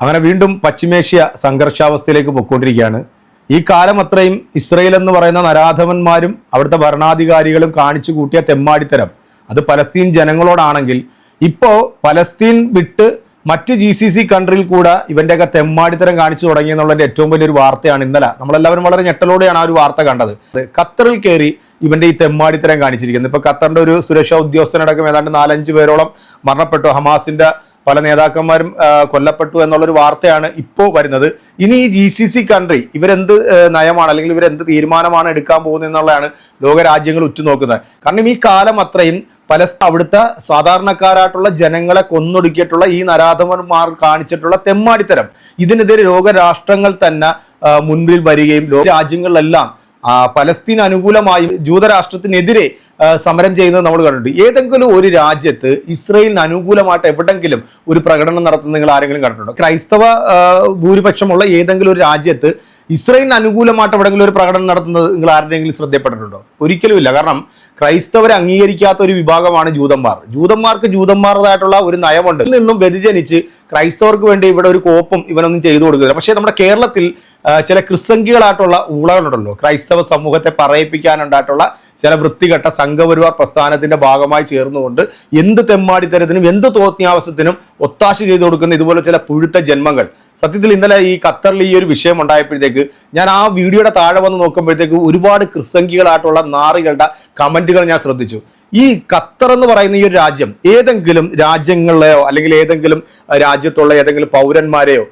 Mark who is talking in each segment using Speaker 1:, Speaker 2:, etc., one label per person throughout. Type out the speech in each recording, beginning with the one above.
Speaker 1: അങ്ങനെ വീണ്ടും പശ്ചിമേഷ്യ സംഘർഷാവസ്ഥയിലേക്ക് പൊയ്ക്കൊണ്ടിരിക്കുകയാണ്. ഈ കാലം അത്രയും ഇസ്രയേൽ എന്ന് പറയുന്ന നരാധവന്മാരും അവിടുത്തെ ഭരണാധികാരികളും കാണിച്ചു കൂട്ടിയ തെമ്മാടിത്തരം. അത് പലസ്തീൻ ജനങ്ങളോടാണെങ്കിൽ ഇപ്പോൾ പലസ്തീൻ വിട്ട് മറ്റ് ജി സി സി കൺട്രിയിൽ കൂടെ ഇവന്റെയൊക്കെ തെമ്മാടിത്തരം കാണിച്ചു തുടങ്ങി എന്നുള്ളതിന്റെ ഏറ്റവും വലിയൊരു വാർത്തയാണ് ഇന്നലെ. നമ്മളെല്ലാവരും വളരെ ഞെട്ടലോടെയാണ് ആ ഒരു വാർത്ത കണ്ടത്. ഖത്തറിൽ കയറി ഇവന്റെ ഈ തെമ്മാടിത്തരം കാണിച്ചിരിക്കുന്നത് ഇപ്പോൾ ഖത്തറിന്റെ ഒരു സുരക്ഷാ ഉദ്യോഗസ്ഥനടക്കം ഏതാണ്ട് നാലഞ്ച് പേരോളം മരണപ്പെട്ടു. ഹമാസിന്റെ പല നേതാക്കന്മാരും കൊല്ലപ്പെട്ടു എന്നുള്ളൊരു വാർത്തയാണ് ഇപ്പോൾ വരുന്നത്. ഇനി ഈ ജി സി സി കൺട്രി ഇവരെന്ത് നയമാണ് അല്ലെങ്കിൽ ഇവരെന്ത് തീരുമാനമാണ് എടുക്കാൻ പോകുന്നത് എന്നുള്ളതാണ് ലോകരാജ്യങ്ങൾ ഉറ്റുനോക്കുന്നത്. കാരണം ഈ കാലം അത്രയും പല അവിടുത്തെ സാധാരണക്കാരായിട്ടുള്ള ജനങ്ങളെ കൊന്നൊടുക്കിയിട്ടുള്ള ഈ നരാധമന്മാർ കാണിച്ചിട്ടുള്ള തെമ്മാടിത്തരം. ഇതിനെതിരെ ലോകരാഷ്ട്രങ്ങൾ തന്നെ മുൻപിൽ വരികയും ലോക രാജ്യങ്ങളിലെല്ലാം പലസ്തീൻ അനുകൂലമായും ജൂതരാഷ്ട്രത്തിനെതിരെ സമരം ചെയ്യുന്നത് നമ്മൾ കണ്ടിട്ടുണ്ട്. ഏതെങ്കിലും ഒരു രാജ്യത്ത് ഇസ്രയേലിന് അനുകൂലമായിട്ട് എവിടെങ്കിലും ഒരു പ്രകടനം നടത്തുന്ന നിങ്ങൾ ആരെങ്കിലും കണ്ടിട്ടുണ്ടോ? ക്രൈസ്തവ ഭൂരിപക്ഷമുള്ള ഏതെങ്കിലും ഒരു രാജ്യത്ത് ഇസ്രയേലിന് അനുകൂലമായിട്ട് എവിടെങ്കിലും ഒരു പ്രകടനം നടത്തുന്നത് നിങ്ങൾ ആരുടെയെങ്കിലും ശ്രദ്ധപ്പെട്ടിട്ടുണ്ടോ ഒരിക്കലുമില്ല. കാരണം ക്രൈസ്തവരെ അംഗീകരിക്കാത്ത ഒരു വിഭാഗമാണ് ജൂതന്മാർ. ജൂതന്മാർക്ക് ജൂതന്മാരുടേതായിട്ടുള്ള ഒരു നയമുണ്ട്. ഇതിൽ നിന്നും വ്യതിചലിച്ച് ക്രൈസ്തവർക്ക് വേണ്ടി ഇവിടെ ഒരു കോപ്പും ഇവനൊന്നും ചെയ്തു കൊടുക്കുന്നില്ല. പക്ഷേ നമ്മുടെ കേരളത്തിൽ ചില ക്രിസ്സംഖികളായിട്ടുള്ള ഊളകളുണ്ടല്ലോ. ക്രൈസ്തവ സമൂഹത്തെ പറയിപ്പിക്കാനുണ്ടായിട്ടുള്ള ചില വൃത്തികെട്ട സംഘപരിവാർ പ്രസ്ഥാനത്തിന്റെ ഭാഗമായി ചേർന്നുകൊണ്ട് എന്ത് തെമ്മാടിത്തരത്തിനും എന്ത് തോന്നിയാവസത്തിനും ഒത്താശ ചെയ്തു കൊടുക്കുന്ന ഇതുപോലെ ചില പുഴുത്ത ജന്മങ്ങൾ. സത്യത്തിൽ ഇന്നലെ ഈ ഖത്തറിൽ ഈ ഒരു വിഷയം ഉണ്ടായപ്പോഴത്തേക്ക് ഞാൻ ആ വീഡിയോയുടെ താഴെ വന്ന് നോക്കുമ്പോഴത്തേക്ക് ഒരുപാട് ക്രിസംഖികളായിട്ടുള്ള നാറികളുടെ കമന്റുകൾ ഞാൻ ശ്രദ്ധിച്ചു. ഈ ഖത്തർ എന്ന് പറയുന്ന ഈ ഒരു രാജ്യം ഏതെങ്കിലും രാജ്യങ്ങളിലെയോ അല്ലെങ്കിൽ ഏതെങ്കിലും രാജ്യത്തുള്ള ഏതെങ്കിലും പൗരന്മാരെയോ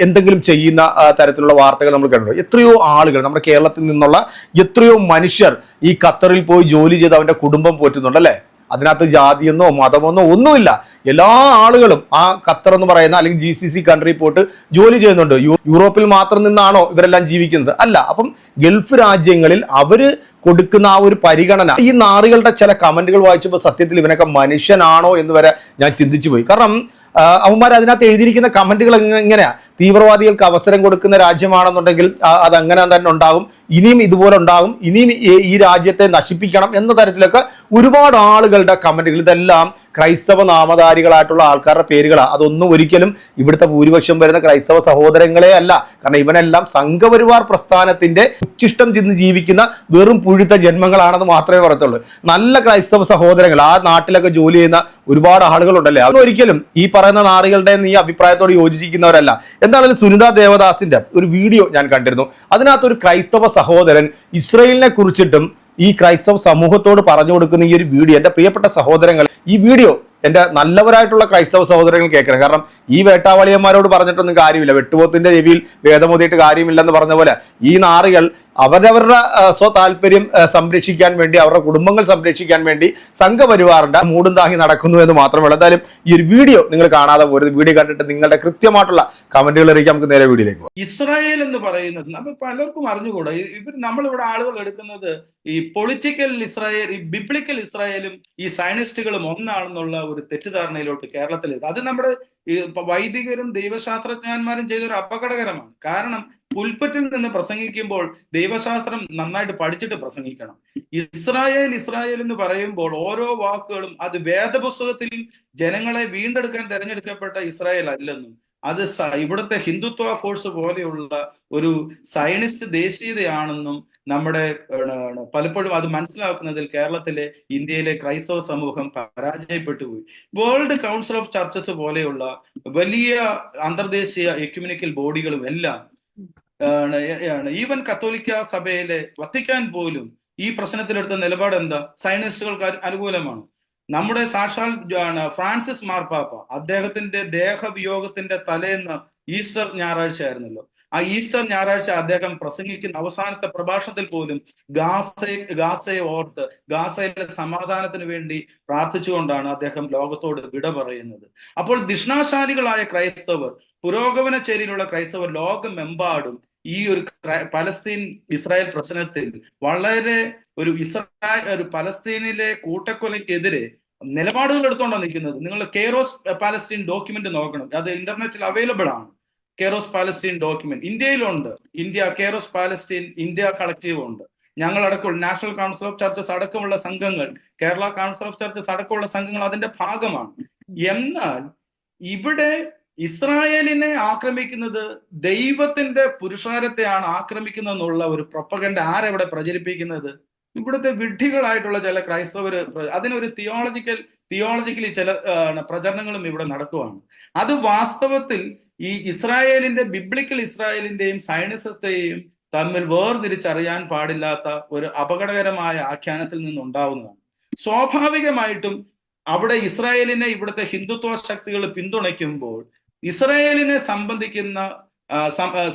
Speaker 1: എന്തെങ്കിലും ചെയ്യുന്ന തരത്തിലുള്ള വാർത്തകൾ നമ്മൾ കണ്ടു എത്രയോ ആളുകൾ നമ്മുടെ കേരളത്തിൽ നിന്നുള്ള എത്രയോ മനുഷ്യർ ഈ ഖത്തറിൽ പോയി ജോലി ചെയ്ത് അവന്റെ കുടുംബം പോറ്റുന്നുണ്ട് അല്ലേ? അതിനകത്ത് ജാതിയെന്നോ മതമെന്നോ ഒന്നുമില്ല. എല്ലാ ആളുകളും ആ ഖത്തർ എന്ന് പറയുന്ന അല്ലെങ്കിൽ ജി സി സി കൺട്രി പോയിട്ട് ജോലി ചെയ്യുന്നുണ്ട്. യൂറോപ്പിൽ മാത്രം നിന്നാണോ ഇവരെല്ലാം ജീവിക്കുന്നത്? അല്ല. അപ്പം ഗൾഫ് രാജ്യങ്ങളിൽ അവർ കൊടുക്കുന്ന ആ ഒരു പരിഗണന ഈ നാറികളുടെ ചില കമന്റുകൾ വായിച്ചപ്പോൾ സത്യത്തിൽ ഇവനൊക്കെ മനുഷ്യനാണോ എന്ന് വരെ ഞാൻ ചിന്തിച്ചു പോയി. കാരണം അവന്മാർ അതിനകത്ത് എഴുതിയിരിക്കുന്ന കമന്റുകൾ എങ്ങനെയാ തീവ്രവാദികൾക്ക് അവസരം കൊടുക്കുന്ന രാജ്യമാണെന്നുണ്ടെങ്കിൽ അത് അങ്ങനെ തന്നെ ഉണ്ടാകും. ഇനിയും ഇതുപോലെ ഉണ്ടാകും. ഇനിയും ഈ- രാജ്യത്തെ നശിപ്പിക്കണം എന്ന തരത്തിലൊക്കെ ഒരുപാട് ആളുകളുടെ കമന്റുകൾ. ഇതെല്ലാം ക്രൈസ്തവ നാമധാരികളായിട്ടുള്ള ആൾക്കാരുടെ പേരുകളാണ് അതൊന്നും ഒരിക്കലും ഇവിടുത്തെ ഭൂരിപക്ഷം വരുന്ന ക്രൈസ്തവ സഹോദരങ്ങളെ അല്ല. കാരണം ഇവനെല്ലാം സംഘപരിവാർ പ്രസ്ഥാനത്തിന്റെ ഉച്ചിഷ്ടം ചെന്ന് ജീവിക്കുന്ന വെറും പുഴുത്ത ജന്മങ്ങളാണെന്ന് മാത്രമേ പറയത്തുള്ളൂ. നല്ല ക്രൈസ്തവ സഹോദരങ്ങൾ. ആ നാട്ടിലൊക്കെ ജോലി ചെയ്യുന്ന ഒരുപാട് ആളുകളുണ്ടല്ലേ? അതൊന്നും ഒരിക്കലും ഈ പറയുന്ന നാറികളുടെ ഈ അഭിപ്രായത്തോട് യോജിക്കുന്നവരല്ല എന്താണെങ്കിലും സുനിത ദേവദാസിന്റെ ഒരു വീഡിയോ ഞാൻ കണ്ടിരുന്നു. അതിനകത്ത് ഒരു ക്രൈസ്തവ സഹോദരൻ ഇസ്രയേലിനെ കുറിച്ചിട്ടും ഈ ക്രൈസ്തവ സമൂഹത്തോട് പറഞ്ഞു കൊടുക്കുന്ന ഈ ഒരു വീഡിയോ എന്റെ പ്രിയപ്പെട്ട സഹോദരങ്ങൾ ഈ വീഡിയോ എന്റെ നല്ലവരായിട്ടുള്ള ക്രൈസ്തവ സഹോദരങ്ങൾ കേൾക്കണം. കാരണം ഈ വേട്ടാവളിയന്മാരോട് പറഞ്ഞിട്ടൊന്നും കാര്യമില്ല. വെട്ടുപോത്തിന്റെ ചെവിയിൽ വേദമോതിയിട്ട് കാര്യമില്ലെന്ന് പറഞ്ഞ പോലെ ഈ നാറികൾ അവരവരുടെ സ്വതാല്പര്യം സ്വ താല്പര്യം സംരക്ഷിക്കാൻ വേണ്ടി അവരുടെ കുടുംബങ്ങൾ സംരക്ഷിക്കാൻ വേണ്ടി സംഘപരിവാറിന്റെ മൂടും താങ്ങി നടക്കുന്നു എന്ന് മാത്രമല്ല എന്തായാലും ഈ ഒരു വീഡിയോ നിങ്ങൾ കാണാതെ പോരുത്. വീഡിയോ കണ്ടിട്ട് നിങ്ങളുടെ കൃത്യമായിട്ടുള്ള കമന്റുകൾ അറിയിക്കാം നമുക്ക് നേരെ വീഡിയോയിലേക്ക്
Speaker 2: ഇസ്രായേൽ എന്ന് പറയുന്നത് നമ്മൾ പലർക്കും അറിഞ്ഞുകൂടാ. ഇവർ നമ്മളിവിടെ ആളുകൾ എടുക്കുന്നത് ഈ പൊളിറ്റിക്കൽ ഇസ്രായേൽ ഈ ബിബ്ലിക്കൽ ഇസ്രായേലും ഈ സയനിസ്റ്റുകളും ഒന്നാണെന്നുള്ള ഒരു തെറ്റിദ്ധാരണയിലോട്ട് കേരളത്തിൽ അത് നമ്മുടെ ഈ വൈദികരും ദൈവശാസ്ത്രജ്ഞന്മാരും ചെയ്തൊരു അപകടകരമാണ്. കാരണം പുൽപ്പറ്റിൽ നിന്ന് പ്രസംഗിക്കുമ്പോൾ ദൈവശാസ്ത്രം നന്നായിട്ട് പഠിച്ചിട്ട് പ്രസംഗിക്കണം. ഇസ്രായേൽ ഇസ്രായേൽ എന്ന് പറയുമ്പോൾ ഓരോ വാക്കുകളും അത് വേദപുസ്തകത്തിൽ ജനങ്ങളെ വീണ്ടെടുക്കാൻ തെരഞ്ഞെടുക്കപ്പെട്ട ഇസ്രായേൽ അല്ലെന്നും അത് ഇവിടുത്തെ ഹിന്ദുത്വ ഫോഴ്സ് പോലെയുള്ള ഒരു സയനിസ്റ്റ് ദേശീയതയാണെന്നും നമ്മുടെ പലപ്പോഴും അത് മനസ്സിലാക്കുന്നതിൽ കേരളത്തിലെ ഇന്ത്യയിലെ ക്രൈസ്തവ സമൂഹം പരാജയപ്പെട്ടു പോയി. വേൾഡ് കൗൺസിൽ ഓഫ് ചർച്ചസ് പോലെയുള്ള വലിയ അന്തർദേശീയ എക്യുമിനിക്കൽ ബോഡികളും എല്ലാം ഈവൻ കത്തോലിക്ക സഭയിലെ വത്തിക്കാൻ പോലും ഈ പ്രശ്നത്തിലെടുത്ത നിലപാട് എന്താ സയനിസ്റ്റുകൾക്ക് അനുകൂലമാണ്. നമ്മുടെ സാക്ഷാൽ ഫ്രാൻസിസ് മാർപ്പാപ്പ അദ്ദേഹത്തിന്റെ ദേഹവിയോഗത്തിന്റെ തലേന്ന് ഈസ്റ്റർ ഞായറാഴ്ച ആയിരുന്നല്ലോ ആ ഈസ്റ്റർ ഞായറാഴ്ച അദ്ദേഹം പ്രസംഗിക്കുന്ന അവസാനത്തെ പ്രഭാഷണത്തിൽ പോലും ഗാസയെ ഗാസയെ ഓർത്ത് ഗാസയിലെ സമാധാനത്തിന് വേണ്ടി പ്രാർത്ഥിച്ചുകൊണ്ടാണ് അദ്ദേഹം ലോകത്തോട് വിട പറയുന്നത്. അപ്പോൾ ദിഷ്ണാശാലികളായ ക്രൈസ്തവർ പുരോഗമന ചേരിയിലുള്ള ക്രൈസ്തവർ ലോകമെമ്പാടും ഈ ഒരു പലസ്തീൻ ഇസ്രായേൽ പ്രശ്നത്തിൽ വളരെ ഒരു ഇസ്രായേൽ ഒരു പലസ്തീനിലെ കൂട്ടക്കൊലയ്ക്കെതിരെ നിലപാടുകൾ എടുത്തുകൊണ്ടാണ് നിൽക്കുന്നത് നിങ്ങൾ കെയറോസ് പാലസ്റ്റീൻ ഡോക്യുമെന്റ് നോക്കണം. അത് ഇന്റർനെറ്റിൽ അവൈലബിൾ ആണ് കെയറോസ് പാലസ്റ്റീൻ ഡോക്യുമെന്റ്. ഇന്ത്യയിലുണ്ട്. India Kairos Palestine India collective ഉണ്ട് ഞങ്ങൾ അടക്കമുള്ള നാഷണൽ കൗൺസിൽ ഓഫ് ചർച്ചസ് അടക്കമുള്ള സംഘങ്ങൾ കേരള കൗൺസിൽ ഓഫ് ചർച്ചസ് അടക്കമുള്ള സംഘങ്ങൾ അതിന്റെ ഭാഗമാണ്. എന്നാൽ ഇവിടെ ഇസ്രായേലിനെ ആക്രമിക്കുന്നത് ദൈവത്തിന്റെ പുരുഷാരത്തെയാണ് ആക്രമിക്കുന്നതെന്നുള്ള ഒരു പ്രൊപ്പകണ്ട ആരെവിടെ പ്രചരിപ്പിക്കുന്നത്? ഇവിടുത്തെ വിഡ്ഢികളായിട്ടുള്ള ചില ക്രൈസ്തവർ അതിനൊരു തിയോളജിക്കൽ തിയോളജിക്കലി ചില പ്രചരണങ്ങളും ഇവിടെ നടക്കുവാണ്. അത് വാസ്തവത്തിൽ ഈ ഇസ്രായേലിന്റെ ബിബ്ലിക്കൽ ഇസ്രായേലിന്റെയും സൈനിസത്തെയും തമ്മിൽ വേർതിരിച്ചറിയാൻ പാടില്ലാത്ത ഒരു അപകടകരമായ ആഖ്യാനത്തിൽ നിന്നുണ്ടാവുന്നതാണ്. സ്വാഭാവികമായിട്ടും അവിടെ ഇസ്രായേലിനെ ഇവിടുത്തെ ഹിന്ദുത്വ ശക്തികൾ പിന്തുണയ്ക്കുമ്പോൾ ഇസ്രായേലിനെ സംബന്ധിക്കുന്ന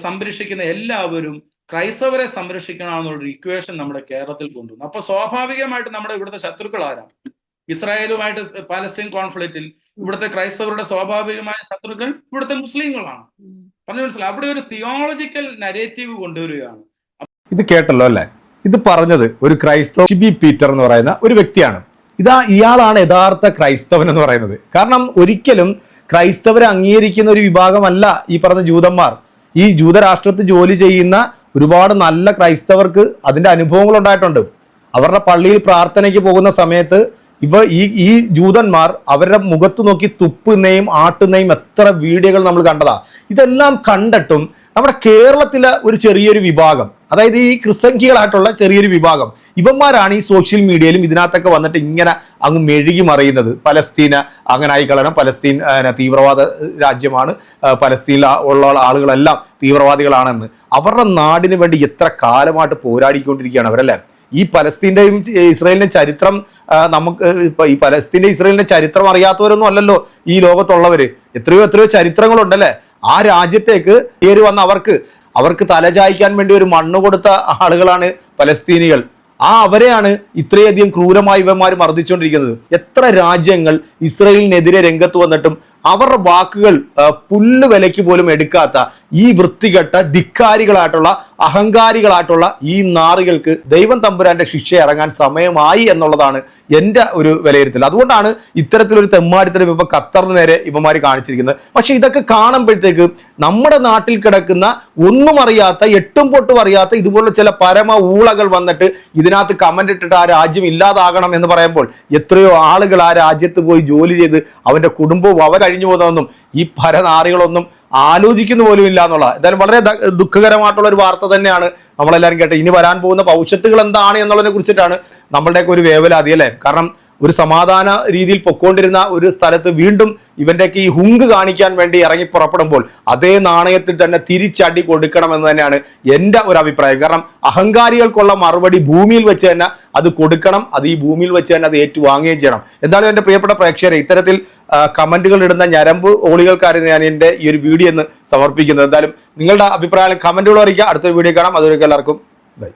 Speaker 2: സംരക്ഷിക്കുന്ന എല്ലാവരും ക്രൈസ്തവരെ സംരക്ഷിക്കണമെന്നുള്ള എന്നുള്ളൊരു ഇക്വേഷൻ നമ്മുടെ കേരളത്തിൽ കൊണ്ടുവന്നു. അപ്പൊ സ്വാഭാവികമായിട്ട് നമ്മുടെ ഇവിടുത്തെ ശത്രുക്കൾ ആരാണ് ഇസ്രായേലുമായിട്ട് പാലസ്തീൻ കോൺഫ്ലിക്റ്റിൽ ഇവിടുത്തെ ക്രൈസ്തവരുടെ സ്വാഭാവികമായ ശത്രുക്കൾ ഇവിടുത്തെ മുസ്ലിങ്ങളാണ്. പറഞ്ഞു മനസ്സിലായി? അവിടെ ഒരു തിയോളജിക്കൽ നരേറ്റീവ് കൊണ്ടുവരികയാണ്.
Speaker 1: ഇത് കേട്ടല്ലോ അല്ലേ? ഇത് പറഞ്ഞത് ഒരു ക്രൈസ്തവ ഷിബി പീറ്റർ എന്ന് പറയുന്ന ഒരു വ്യക്തിയാണ്. ഇതാ ഇയാളാണ് യഥാർത്ഥ ക്രൈസ്തവൻ എന്ന് പറയുന്നത്. കാരണം ഒരിക്കലും ക്രൈസ്തവരെ അംഗീകരിക്കുന്ന ഒരു വിഭാഗമല്ല ഈ പറഞ്ഞ ജൂതന്മാർ. ഈ ജൂതരാഷ്ട്രത്തിൽ ജോലി ചെയ്യുന്ന ഒരുപാട് നല്ല ക്രൈസ്തവർക്ക് അതിന്റെ അനുഭവങ്ങൾ ഉണ്ടായിട്ടുണ്ട്. അവരുടെ പള്ളിയിൽ പ്രാർത്ഥനയ്ക്ക് പോകുന്ന സമയത്ത് ഇപ്പൊ ഈ ഈ ജൂതന്മാർ അവരുടെ മുഖത്ത് നോക്കി തുപ്പുന്നെയും ആട്ടുന്നെയും എത്ര വീഡിയോകൾ നമ്മൾ കണ്ടതാ. ഇതെല്ലാം കണ്ടിട്ടും നമ്മുടെ കേരളത്തിലെ ഒരു ചെറിയൊരു വിഭാഗം അതായത് ഈ ക്രിസംഖികളായിട്ടുള്ള ചെറിയൊരു വിഭാഗം. ഇവന്മാരാണ് ഈ സോഷ്യൽ മീഡിയയിലും ഇതിനകത്തൊക്കെ വന്നിട്ട് ഇങ്ങനെ അങ്ങ് മെഴുകി മറിയുന്നത്. പലസ്തീന അങ്ങനെ ആയിക്കളണം പലസ്തീൻ തീവ്രവാദ രാജ്യമാണ്. പലസ്തീനിൽ ഉള്ള ആളുകളെല്ലാം തീവ്രവാദികളാണെന്ന്. അവരുടെ നാടിന് വേണ്ടി എത്ര കാലമായിട്ട് പോരാടിക്കൊണ്ടിരിക്കുകയാണ് അവരല്ലേ? ഈ പലസ്തീന്റെയും ഇസ്രയേലിന്റെ ചരിത്രം നമുക്ക് ഈ പലസ്തീന്റെ ഇസ്രയേലിന്റെ ചരിത്രം അറിയാത്തവരൊന്നും അല്ലല്ലോ ഈ ലോകത്തുള്ളവർ എത്രയോ എത്രയോ ചരിത്രങ്ങളുണ്ടല്ലേ? ആ രാജ്യത്തേക്ക് കയറി വന്ന അവർക്ക് അവർക്ക് തലചായ്ക്കാൻ വേണ്ടി ഒരു മണ്ണ് കൊടുത്ത ആളുകളാണ് പലസ്തീനികൾ. ആ അവരെയാണ് ഇത്രയധികം ക്രൂരമായി ഇവന്മാർ മർദ്ദിച്ചുകൊണ്ടിരിക്കുന്നത്. എത്ര രാജ്യങ്ങൾ ഇസ്രയേലിനെതിരെ രംഗത്ത് വന്നിട്ടും അവരുടെ വാക്കുകൾ പുല്ല് വിലയ്ക്ക് പോലും എടുക്കാത്ത ഈ വൃത്തികെട്ട ധിക്കാരികളായിട്ടുള്ള അഹങ്കാരികളായിട്ടുള്ള ഈ നാറികൾക്ക് ദൈവം തമ്പുരാന്റെ ശിക്ഷ ഇറങ്ങാൻ സമയമായി എന്നുള്ളതാണ് എന്റെ ഒരു വിലയിരുത്തൽ. അതുകൊണ്ടാണ് ഇത്തരത്തിലൊരു തെമ്മാടിത്തരം ഇപ്പൊ ഖത്തറിന് നേരെ ഇവന്മാർ കാണിച്ചിരിക്കുന്നത്. പക്ഷെ ഇതൊക്കെ കാണുമ്പോഴത്തേക്ക് നമ്മുടെ നാട്ടിൽ കിടക്കുന്ന ഒന്നും അറിയാത്ത എട്ടും പൊട്ടും അറിയാത്ത ഇതുപോലുള്ള ചില പരമ ഊളകൾ വന്നിട്ട് ഇതിനകത്ത് കമന്റ് ഇട്ടിട്ട് ആ രാജ്യം ഇല്ലാതാകണം എന്ന് പറയുമ്പോൾ എത്രയോ ആളുകൾ ആ രാജ്യത്ത് പോയി ജോലി ചെയ്ത് അവന്റെ കുടുംബവും അവരഴിഞ്ഞു പോകുന്നതൊന്നും ഈ പരനാറികളൊന്നും ആലോചിക്കുന്ന പോലും ഇല്ല എന്നുള്ള. എന്തായാലും വളരെ ദുഃഖകരമായിട്ടുള്ള ഒരു വാർത്ത തന്നെയാണ് നമ്മളെല്ലാവരും കേട്ടത്. ഇനി വരാൻ പോകുന്ന പൗഷത്തുകൾ എന്താണ് എന്നുള്ളതിനെ കുറിച്ചിട്ടാണ് നമ്മളുടെയൊക്കെ ഒരു വേവലാതി അല്ലേ? കാരണം ഒരു സമാധാന രീതിയിൽ പൊക്കോണ്ടിരുന്ന ഒരു സ്ഥലത്ത് വീണ്ടും ഇവന്റെയൊക്കെ ഈ ഹുങ്ക് കാണിക്കാൻ വേണ്ടി ഇറങ്ങി പുറപ്പെടുമ്പോൾ അതേ നാണയത്തിൽ തന്നെ തിരിച്ചടി കൊടുക്കണമെന്ന് തന്നെയാണ് എന്റെ ഒരു അഭിപ്രായം. കാരണം അഹങ്കാരികൾക്കുള്ള മറുപടി ഭൂമിയിൽ വെച്ച് തന്നെ അത് കൊടുക്കണം അത് ഈ ഭൂമിയിൽ വെച്ച് തന്നെ അത് ഏറ്റുവാങ്ങുകയും ചെയ്യണം. എന്തായാലും എന്റെ പ്രിയപ്പെട്ട പ്രേക്ഷകരെ ഇത്തരത്തിൽ കമന്റുകൾ ഇടുന്ന ഞരമ്പ് ഓളികൾക്കായിരുന്നു ഞാൻ എന്റെ ഈ ഒരു വീഡിയോ എന്ന് സമർപ്പിക്കുന്നത്. എന്തായാലും നിങ്ങളുടെ അഭിപ്രായം കമന്റുകൾ അറിയിക്കുക. അടുത്തൊരു വീഡിയോ കാണാം. അതുവരെയൊക്കെ എല്ലാവർക്കും. ബൈ.